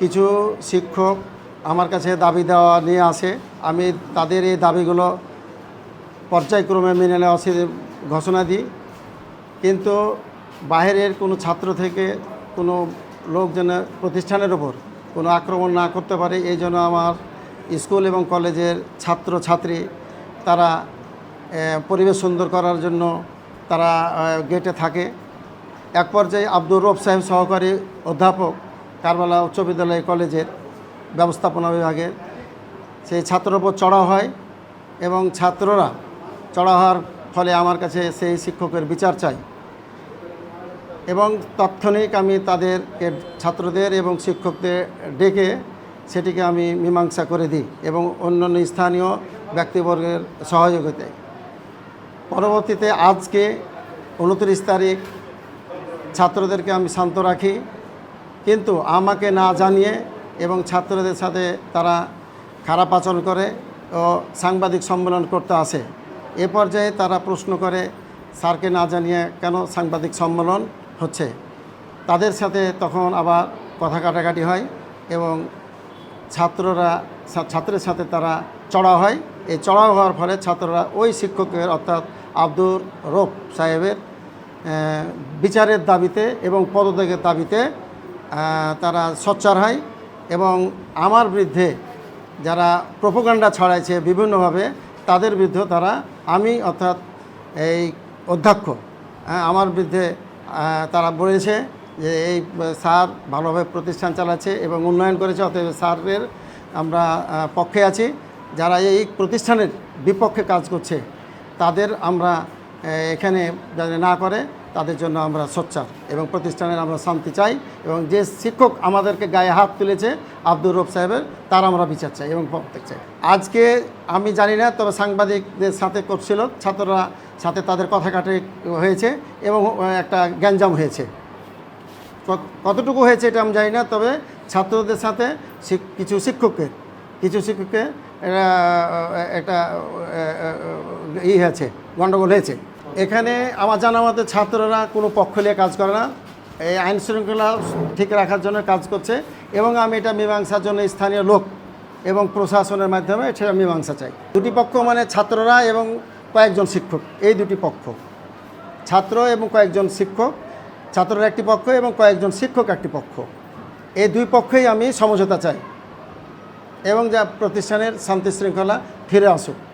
কিছু শিক্ষক আমার কাছে দাবি দেওয়া নিয়ে আসে। আমি তাদের এই দাবিগুলো পর্যায়ক্রমে মেনে নেওয়া ঘোষণা দিই। কিন্তু বাইরের কোনো ছাত্র থেকে কোনো লোক যেন প্রতিষ্ঠানের ওপর কোনো আক্রমণ না করতে পারে, এই জন্য আমার স্কুল এবং কলেজের ছাত্র ছাত্রী তারা পরিবেশ সুন্দর করার জন্য তারা গেটে থাকে। এক পর্যায়ে আব্দুর রব সাহেব সহকারী অধ্যাপক কারবালা উচ্চ বিদ্যালয় কলেজের ব্যবস্থাপনা বিভাগের সেই ছাত্রের ওপর চড়া হয় এবং ছাত্ররা চড়া হওয়ার ফলে আমার কাছে সেই শিক্ষকের বিচার চাই। এবং তাৎক্ষণিক আমি তাদেরকে ছাত্রদের এবং শিক্ষকদের ডেকে সেটিকে আমি মীমাংসা করে দিই এবং অন্যান্য স্থানীয় ব্যক্তিবর্গের সহযোগিতায়। পরবর্তীতে আজকে উনত্রিশ তারিখ ছাত্রদেরকে আমি শান্ত রাখি। কিন্তু আমাকে না জানিয়ে এবং ছাত্রদের সাথে তারা খারাপ আচরণ করে ও সাংবাদিক সম্মেলন করতে আসে, এ পর্যায়ে তারা প্রশ্ন করে, স্যারকে না জানিয়ে কেন সাংবাদিক সম্মেলন হচ্ছে? তাদের সাথে তখন আবার কথা কাটাকাটি হয় এবং ছাত্ররা, ছাত্রের সাথে তারা চড়া হয়। এই চড়া হওয়ার ফলে ছাত্ররা ওই শিক্ষকের অর্থাৎ আব্দুর রব সাহেবের বিচারের দাবিতে এবং পদত্যাগের দাবিতে তারা সোচ্চার হয় এবং আমার বিরুদ্ধে যারা প্রোপোগান্ডা ছড়াইছে বিভিন্নভাবে তাদের বিরুদ্ধে তারা আমি অর্থাৎ এই অধ্যক্ষ হ্যাঁ, আমার বিরুদ্ধে তারা বলেছে যে এই স্যার ভালোভাবে প্রতিষ্ঠান চালাচ্ছে এবং উন্নয়ন করেছে অতএব স্যারের আমরা পক্ষে আছি। যারা এই প্রতিষ্ঠানের বিপক্ষে কাজ করছে তাদের আমরা এখানে যাতে না করে তাদের জন্য আমরা সোচ্চার এবং প্রতিষ্ঠানের আমরা শান্তি চাই এবং যে শিক্ষক আমাদেরকে গায়ে হাত তুলেছে আব্দুর রব সাহেবের তার আমরা বিচার চাই এবং প্রত্যেক চাই। আজকে আমি জানি না তবে সাংবাদিকদের সাথে করছিল ছাত্ররা সাথে তাদের কথা কাটে হয়েছে এবং একটা গ্যাঞ্জাম হয়েছে। কতটুকু হয়েছে এটা আমি জানি না তবে ছাত্রদের সাথে কিছু শিক্ষকের কিছু শিক্ষকের আহ, একটা ই হয়েছে গণ্ডগোল হয়েছে। এখানে আমার জানা মতে ছাত্ররা কোনো পক্ষ নিয়ে কাজ করে না। এই আইন শৃঙ্খলা ঠিক রাখার জন্য কাজ করছে এবং আমি এটা মীমাংসার জন্য স্থানীয় লোক এবং প্রশাসনের মাধ্যমে সেটা মীমাংসা চাই। দুটি পক্ষ মানে ছাত্ররা এবং কয়েকজন শিক্ষক, এই দুটি পক্ষ। ছাত্র এবং কয়েকজন শিক্ষক, ছাত্ররা একটি পক্ষ এবং কয়েকজন শিক্ষক একটি পক্ষ। এই দুই পক্ষেই আমি সমঝোতা চাই এবং যা প্রতিষ্ঠানের শান্তি শৃঙ্খলা ফিরে আসুক।